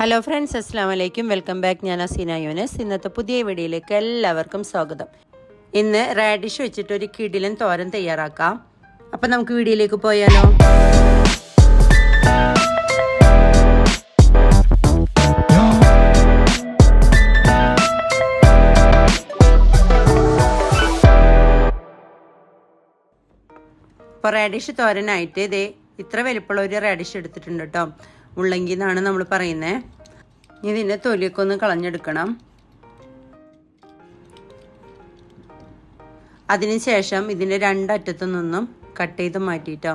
Hello friends അസ്സാം വലൈക്കും welcome back ഞാൻ അസീന യൂനസ്. ഇന്നത്തെ പുതിയ വീഡിയോയിലേക്ക് എല്ലാവർക്കും സ്വാഗതം. ഇന്ന് റാഡിഷ് വെച്ചിട്ട് ഒരു കിടിലൻ തോരൻ തയ്യാറാക്കാം. അപ്പം നമുക്ക് വീഡിയോയിലേക്ക് പോയാലോ? ഇപ്പോൾ റാഡിഷ് തോരനായിട്ട് ഇതേ ഇത്ര വലിപ്പമുള്ള ഒരു റാഡിഷ് എടുത്തിട്ടുണ്ട് കേട്ടോ മുള്ളങ്കി എന്നാണ് നമ്മൾ പറയുന്നത് ഇനി ഇതിന്റെ തൊലിയൊക്കെ ഒന്ന് കളഞ്ഞെടുക്കണം. അതിനുശേഷം ഇതിന്റെ രണ്ടറ്റത്തു നിന്നും കട്ട് ചെയ്ത് മാറ്റിയിട്ടോ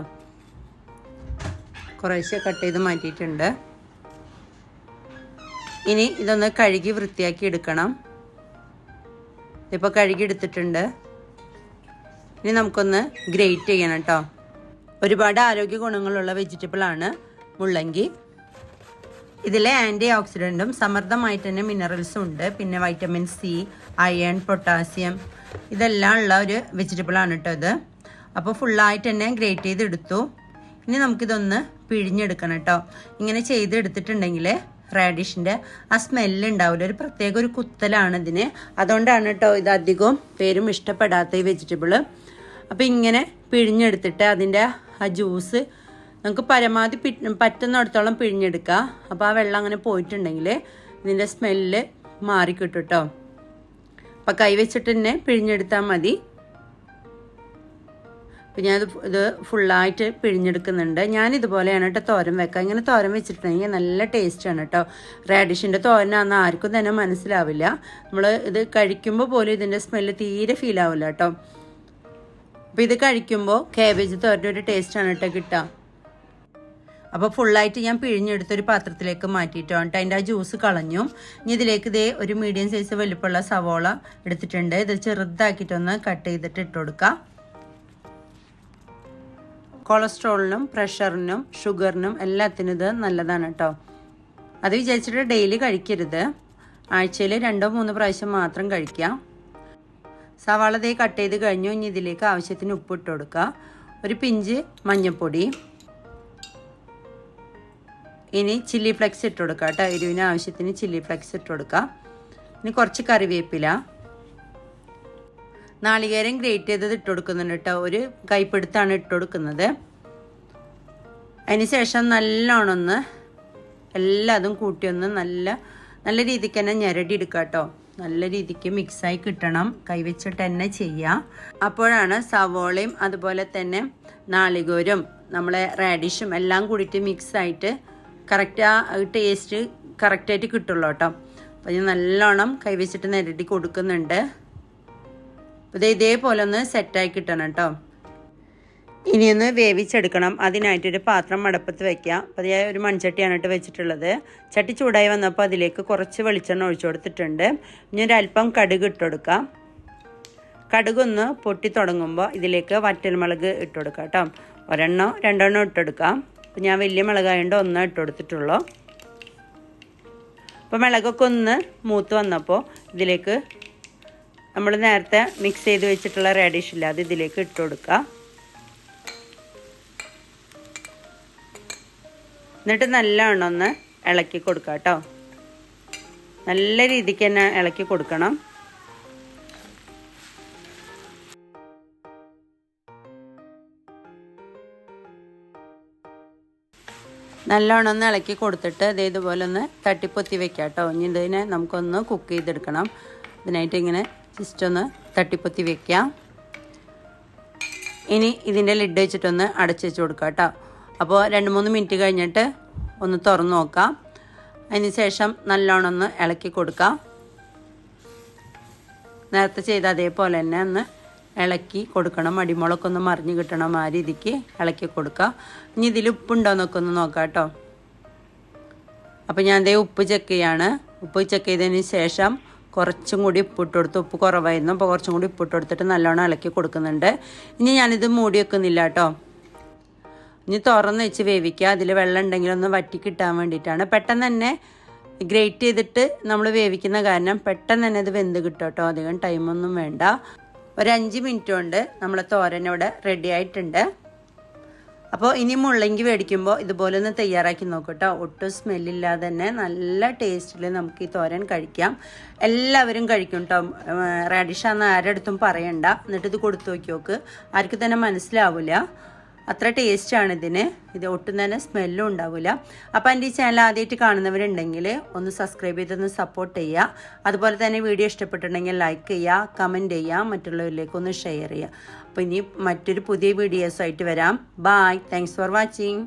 കുറേശ്ശെ കട്ട് ചെയ്ത് മാറ്റിയിട്ടുണ്ട്. ഇനി ഇതൊന്ന് കഴുകി വൃത്തിയാക്കി എടുക്കണം. ഇപ്പോൾ കഴുകി എടുത്തിട്ടുണ്ട്. ഇനി നമുക്കൊന്ന് ഗ്രേറ്റ് ചെയ്യണം കേട്ടോ ഒരുപാട് ആരോഗ്യ ഗുണങ്ങളുള്ള വെജിറ്റബിളാണ് മുള്ളങ്കി. ഇതിലെ ആന്റി ഓക്സിഡന്റും സമൃദ്ധമായിട്ട് തന്നെ മിനറൽസും ഉണ്ട്. പിന്നെ വൈറ്റമിൻ സി അയൺ പൊട്ടാസ്യം ഇതെല്ലാം ഉള്ള ഒരു വെജിറ്റബിളാണ് കേട്ടോ ഇത്. അപ്പോൾ ഫുള്ളായിട്ട് തന്നെ ഗ്രേറ്റ് ചെയ്തെടുത്തു. ഇനി നമുക്കിതൊന്ന് പിഴിഞ്ഞെടുക്കണം കേട്ടോ ഇങ്ങനെ ചെയ്തെടുത്തിട്ടുണ്ടെങ്കിൽ റാഡിഷിന്റെ ആ സ്മെല്ല് ഉണ്ടാവില്ല. ഒരു പ്രത്യേക ഒരു കുത്തലാണ് ഇതിന്. അതുകൊണ്ടാണ് കേട്ടോ ഇത് അധികവും പേരും ഇഷ്ടപ്പെടാത്ത ഈ വെജിറ്റബിൾ അപ്പോൾ ഇങ്ങനെ പിഴിഞ്ഞെടുത്തിട്ട് അതിന്റെ ആ ജ്യൂസ് നമുക്ക് പരമാവധി പി പറ്റുന്നിടത്തോളം പിഴിഞ്ഞെടുക്കുക അപ്പോൾ ആ വെള്ളം അങ്ങനെ പോയിട്ടുണ്ടെങ്കിൽ ഇതിന്റെ സ്മെല്ല് മാറിക്കിട്ടും കേട്ടോ അപ്പം കൈവച്ചിട്ട് തന്നെ പിഴിഞ്ഞെടുത്താൽ മതി. അപ്പം ഞാനത് ഇത് ഫുള്ളായിട്ട് പിഴിഞ്ഞെടുക്കുന്നുണ്ട്. ഞാൻ ഇതുപോലെയാണ് കേട്ടോ തോരൻ വെക്കുക ഇങ്ങനെ തോരൻ വെച്ചിട്ടുണ്ടെങ്കിൽ നല്ല ടേസ്റ്റാണ് കേട്ടോ റാഡിഷിന്റെ തോരനാണെന്ന് ആർക്കും തന്നെ മനസ്സിലാവില്ല. നമ്മൾ ഇത് കഴിക്കുമ്പോൾ പോലും ഇതിന്റെ സ്മെല്ല് തീരെ ഫീൽ ആവില്ല കേട്ടോ അപ്പോൾ ഇത് കഴിക്കുമ്പോൾ കാബേജ് തോരന്റെ ഒരു ടേസ്റ്റാണ് കേട്ടോ. കിട്ടുക അപ്പോൾ ഫുള്ളായിട്ട് ഞാൻ പിഴിഞ്ഞെടുത്തൊരു പാത്രത്തിലേക്ക് മാറ്റിയിട്ടോ. എന്നിട്ട് അതിന്റെ ആ ജ്യൂസ് കളഞ്ഞു. ഇനി ഇതിലേക്ക് ഇതേ ഒരു മീഡിയം സൈസ് വലിപ്പമുള്ള സവോള എടുത്തിട്ടുണ്ട്. ഇത് ചെറുതാക്കിയിട്ടൊന്ന് കട്ട് ചെയ്തിട്ട് ഇട്ട് കൊടുക്കാം. കൊളസ്ട്രോളിനും പ്രഷറിനും ഷുഗറിനും എല്ലാത്തിനും ഇത് നല്ലതാണ് കേട്ടോ അത് വിചാരിച്ചിട്ട് ഡെയിലി കഴിക്കരുത്. ആഴ്ചയിൽ രണ്ടോ മൂന്നോ പ്രാവശ്യം മാത്രം കഴിക്കാം. സവാള ദേ കട്ട് ചെയ്ത് കഴിഞ്ഞു. ഇനി ഇതിലേക്ക് ആവശ്യത്തിന് ഉപ്പ് ഇട്ട് കൊടുക്കുക ഒരു പിഞ്ച് മഞ്ഞൾപ്പൊടി. ഇനി ചില്ലി ഫ്ലെക്സ് ഇട്ട് കൊടുക്കുക കേട്ടോ. എരിവിന് ആവശ്യത്തിന് ചില്ലി ഫ്ലെക്സ് ഇട്ട് കൊടുക്കുക ഇനി കുറച്ച് കറിവേപ്പില. നാളികേരം ഗ്രേറ്റ് ചെയ്തത് ഇട്ട് കൊടുക്കുന്നുണ്ട് കേട്ടോ. ഒരു കൈപ്പെടുത്താണ് ഇട്ട് കൊടുക്കുന്നത്. അതിന് ശേഷം നല്ലോണം ഒന്ന് എല്ലാതും കൂട്ടി ഒന്ന് നല്ല നല്ല രീതിക്ക് തന്നെ ഞെരടി എടുക്കുക കേട്ടോ. നല്ല രീതിക്ക് മിക്സായി കിട്ടണം. കൈവച്ചിട്ട് തന്നെ ചെയ്യാം. അപ്പോഴാണ് സവോളയും അതുപോലെ തന്നെ നാളികോരും നമ്മളെ റാഡിഷും എല്ലാം കൂടിയിട്ട് മിക്സായിട്ട് കറക്റ്റ് ആ ടേസ്റ്റ് കറക്റ്റായിട്ട് കിട്ടുള്ളൂ കേട്ടോ. അപ്പോൾ ഞാൻ നല്ലോണം കൈവച്ചിട്ട് നിരട്ടി കൊടുക്കുന്നുണ്ട്. അപ്പോൾ ഇതേപോലെ ഒന്ന് സെറ്റായി കിട്ടണം കേട്ടോ. ഇനിയൊന്ന് വേവിച്ചെടുക്കണം. അതിനായിട്ടൊരു പാത്രം മടപ്പത്ത് വയ്ക്കുക അപ്പോൾ അത് ഞാൻ ഒരു മൺചട്ടിയാണ് ഇട്ട് വെച്ചിട്ടുള്ളത്. ചട്ടി ചൂടായി വന്നപ്പോൾ അതിലേക്ക് കുറച്ച് വെളിച്ചെണ്ണ ഒഴിച്ചു കൊടുത്തിട്ടുണ്ട്. ഇനി ഒരു അല്പം കടുക് ഇട്ട് കടുകൊന്ന് പൊട്ടി തുടങ്ങുമ്പോൾ ഇതിലേക്ക് വറ്റൽമുളക് ഇട്ട് കൊടുക്കാം കേട്ടോ. ഒരെണ്ണോ രണ്ടെണ്ണോ ഇട്ടെടുക്കാം അപ്പോൾ ഞാൻ വലിയ മുളകായതുകൊണ്ട് ഒന്നേ കൊടുത്തിട്ടുള്ളൂ. അപ്പോൾ മുളകൊക്കെ ഒന്ന് മൂത്ത് വന്നപ്പോൾ ഇതിലേക്ക് നമ്മൾ നേരത്തെ മിക്സ് ചെയ്ത് വെച്ചിട്ടുള്ള റേഡിഷ് ഇല്ല അത് ഇതിലേക്ക് ഇട്ട് കൊടുക്കുക എന്നിട്ട് നല്ലവണ്ണം ഒന്ന് ഇളക്കി കൊടുക്കുക കേട്ടോ. നല്ല രീതിക്ക് തന്നെ ഇളക്കി കൊടുക്കണം. നല്ലോണം ഒന്ന് ഇളക്കി കൊടുത്തിട്ട് ഇത് ഇതുപോലെ ഒന്ന് തട്ടിപ്പൊത്തി വെക്കാം കേട്ടോ ഇനി ഇതിനെ നമുക്കൊന്ന് കുക്ക് ചെയ്തെടുക്കണം. ഇതിനായിട്ട് ഇങ്ങനെ ജസ്റ്റ് ഒന്ന് തട്ടിപ്പൊത്തി വെക്കാം. ഇനി ഇതിന്റെ ലിഡ് വെച്ചിട്ടൊന്ന് അടച്ച് വെച്ച് കൊടുക്കാം കേട്ടോ അപ്പോൾ രണ്ട് മൂന്ന് മിനിറ്റ് കഴിഞ്ഞിട്ട് ഒന്ന് തുറന്ന് നോക്കാം. അതിന് ശേഷം നല്ലോണം ഒന്ന് ഇളക്കി കൊടുക്കാം. നേരത്തെ ചെയ്ത അതേപോലെ തന്നെ ഒന്ന് ഇളക്കി കൊടുക്കണം. അടിമുളക്കൊന്ന് മറിഞ്ഞ് കിട്ടണം ആ രീതിക്ക് ഇളക്കി കൊടുക്കുക ഇനി ഇതിൽ ഉപ്പുണ്ടോ എന്നൊക്കെ ഒന്ന് നോക്കാം കേട്ടോ. അപ്പോൾ ഞാൻ ദേ ഉപ്പ് ചെക്ക് ചെയ്യാണ്. ഉപ്പ് ചെക്ക് ചെയ്തതിന് ശേഷം കുറച്ചും കൂടി ഉപ്പിട്ട് കൊടുത്ത്. ഉപ്പ് കുറവായിരുന്നു. അപ്പോൾ കുറച്ചും കൂടി ഉപ്പിട്ട് കൊടുത്തിട്ട് നല്ലോണം ഇളക്കി കൊടുക്കുന്നുണ്ട്. ഇനി ഞാനിത് മൂടി വെക്കുന്നില്ല കേട്ടോ. ഇനി തുറന്ന് വെച്ച് വേവിക്കുക അതിൽ വെള്ളം ഉണ്ടെങ്കിൽ ഒന്ന് വറ്റി കിട്ടാൻ വേണ്ടിയിട്ടാണ്. പെട്ടെന്ന് തന്നെ ഗ്രേറ്റ് ചെയ്തിട്ട് നമ്മൾ വേവിക്കുന്ന കാരണം പെട്ടെന്ന് തന്നെ ഇത് വെന്ത് കിട്ടും കേട്ടോ. അധികം ടൈമൊന്നും വേണ്ട. ഒരു അഞ്ച് മിനിറ്റ് കൊണ്ട് നമ്മൾ തോരൻ ഇവിടെ റെഡി ആയിട്ടുണ്ട്. അപ്പോൾ ഇനി മുള്ളങ്കി മേടിക്കുമ്പോൾ ഇതുപോലെ ഒന്ന് തയ്യാറാക്കി നോക്കൂ കേട്ടോ. ഒട്ടും സ്മെല്ലില്ലാതെ തന്നെ നല്ല ടേസ്റ്റിൽ നമുക്ക് ഈ തോരൻ കഴിക്കാം. എല്ലാവരും കഴിക്കും കേട്ടോ. റാഡിഷാന്ന് അടുത്തും പറയണ്ട. എന്നിട്ട് ഇത് കൊടുത്തു നോക്കി നോക്ക്. ആർക്കും തന്നെ മനസ്സിലാവില്ല അത്ര ടേസ്റ്റാണ് ഇതിന്. ഇത് ഒട്ടും തന്നെ സ്മെല്ലും ഉണ്ടാവില്ല അപ്പോൾ എന്റെ ഈ ചാനൽ ആദ്യമായിട്ട് കാണുന്നവരുണ്ടെങ്കിൽ ഒന്ന് സബ്സ്ക്രൈബ് ചെയ്തൊന്ന് സപ്പോർട്ട് ചെയ്യുക അതുപോലെ തന്നെ വീഡിയോ ഇഷ്ടപ്പെട്ടിട്ടുണ്ടെങ്കിൽ ലൈക്ക് ചെയ്യുക കമന്റ് ചെയ്യുക മറ്റുള്ളവരിലേക്ക് ഒന്ന് ഷെയർ ചെയ്യുക അപ്പോൾ ഇനി മറ്റൊരു പുതിയ വീഡിയോസായിട്ട് വരാം. Bye thanks for watching